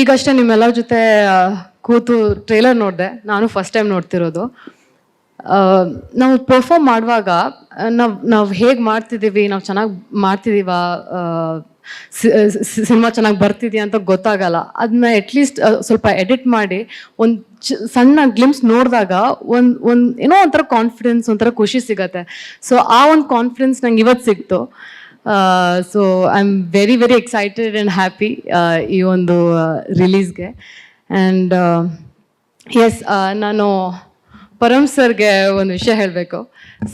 ಈಗಷ್ಟೇ ನಿಮ್ಮೆಲ್ಲರ ಜೊತೆ ಕೂತು ಟ್ರೇಲರ್ ನೋಡಿದೆ. ನಾನು ಫಸ್ಟ್ ಟೈಮ್ ನೋಡ್ತಿರೋದು. ನಾವು ಪರ್ಫಾರ್ಮ್ ಮಾಡುವಾಗ, ನಾವು ನಾವು ಹೇಗೆ ಮಾಡ್ತಿದ್ದೀವಿ, ನಾವು ಚೆನ್ನಾಗಿ ಮಾಡ್ತಿದ್ದೀವ ಸಿನಿಮಾ ಚೆನ್ನಾಗಿ ಬರ್ತಿದೆಯಾ ಅಂತ ಗೊತ್ತಾಗಲ್ಲ. ಅದನ್ನ ಅಟ್ಲೀಸ್ಟ್ ಸ್ವಲ್ಪ ಎಡಿಟ್ ಮಾಡಿ, ಒಂದು ಸಣ್ಣ ಗ್ಲಿಮ್ಸ್ ನೋಡಿದಾಗ ಒಂದು ಒಂದು ಏನೋ ಒಂಥರ ಕಾನ್ಫಿಡೆನ್ಸ್ ಒಂಥರ ಖುಷಿ ಸಿಗತ್ತೆ. ಸೊ ಆ ಒಂದು ಕಾನ್ಫಿಡೆನ್ಸ್ ನಂಗೆ ಇವತ್ತು ಸಿಕ್ತು. So I am very very excited and happy ಈ ಒಂದು ರಿಲೀಸ್ಗೆ ಆ್ಯಂಡ್ ಎಸ್ ನಾನು ಪರಮ್ ಸರ್ಗೆ ಒಂದು ವಿಷಯ ಹೇಳಬೇಕು.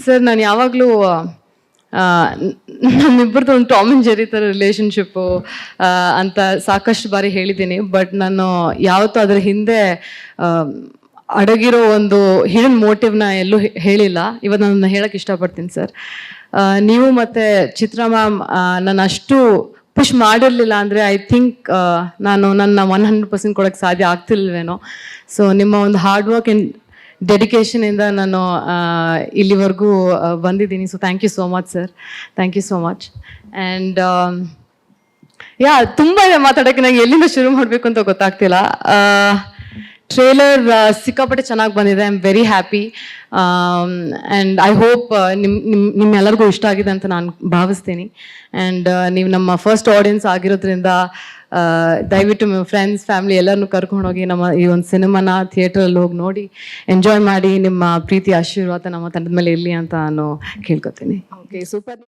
ಸರ್, ನಾನು ಯಾವಾಗಲೂ ನಮ್ಮಿಬ್ಬರದ್ದು ಒಂದು ಟಾಮ್ ಅಂಡ್ ಜೆರಿ ಥರ ರಿಲೇಷನ್ಶಿಪ್ಪು ಅಂತ ಸಾಕಷ್ಟು ಬಾರಿ ಹೇಳಿದ್ದೀನಿ. ಬಟ್ ನಾನು ಯಾವತ್ತೂ ಅದರ ಹಿಂದೆ ಅಡಗಿರೋ ಒಂದು ಹಿಡನ್ ಮೋಟಿವ್ನ ಎಲ್ಲೂ ಹೇಳಿಲ್ಲ. ಇವತ್ತು ನಾನು ಹೇಳಕ್ಕೆ ಇಷ್ಟಪಡ್ತೀನಿ ಸರ್. ನೀವು ಮತ್ತು ಚಿತ್ರ ಮ್ಯಾಮ್ ನಾನು ಅಷ್ಟು ಪುಷ್ ಮಾಡಿರಲಿಲ್ಲ ಅಂದರೆ ಐ ಥಿಂಕ್ ನಾನು ನನ್ನ ಒನ್ ಹಂಡ್ರೆಡ್ ಪರ್ಸೆಂಟ್ ಕೊಡೋಕ್ಕೆ ಸಾಧ್ಯ ಆಗ್ತಿಲ್ವೇನೋ. ಸೊ ನಿಮ್ಮ ಒಂದು ಹಾರ್ಡ್ ವರ್ಕ್ ಇನ್ ಡೆಡಿಕೇಶನಿಂದ ನಾನು ಇಲ್ಲಿವರೆಗೂ ಬಂದಿದ್ದೀನಿ. So thank you so much sir thank you so much and yeah ತುಂಬ ಇದೆ ಮಾತಾಡೋಕ್ಕೆ. ನಂಗೆ ಎಲ್ಲಿಂದ ಶುರು ಮಾಡಬೇಕು ಅಂತ ಗೊತ್ತಾಗ್ತಿಲ್ಲ. ಟ್ರೇಲರ್ ಸಿಕ್ಕಾಪಟ್ಟೆ ಚೆನ್ನಾಗಿ ಬಂದಿದೆ. I am very happy and I hope ನಿಮ್ಮ ನಿಮ್ಮ ನಿಮ್ಮೆಲ್ಲರಿಗೂ ಇಷ್ಟ ಆಗಿದೆ ಅಂತ ನಾನು ಭಾವಿಸ್ತೀನಿ. ಆ್ಯಂಡ್ ನೀವು ನಮ್ಮ ಫಸ್ಟ್ ಆಡಿಯನ್ಸ್ ಆಗಿರೋದ್ರಿಂದ ದಯವಿಟ್ಟು ನಿಮ್ಮ ಫ್ರೆಂಡ್ಸ್ ಫ್ಯಾಮಿಲಿ ಎಲ್ಲರನ್ನೂ ಕರ್ಕೊಂಡೋಗಿ ನಮ್ಮ ಈ ಒಂದು ಸಿನಿಮಾನ ಥಿಯೇಟ್ರಲ್ಲಿ ಹೋಗಿ ನೋಡಿ ಎಂಜಾಯ್ ಮಾಡಿ, ನಿಮ್ಮ ಪ್ರೀತಿ, ಆಶೀರ್ವಾದ ನಮ್ಮ ತಂಡದ ಮೇಲೆ ಇರಲಿ ಅಂತ ನಾನು ಕೇಳ್ಕೊತೀನಿ. Okay super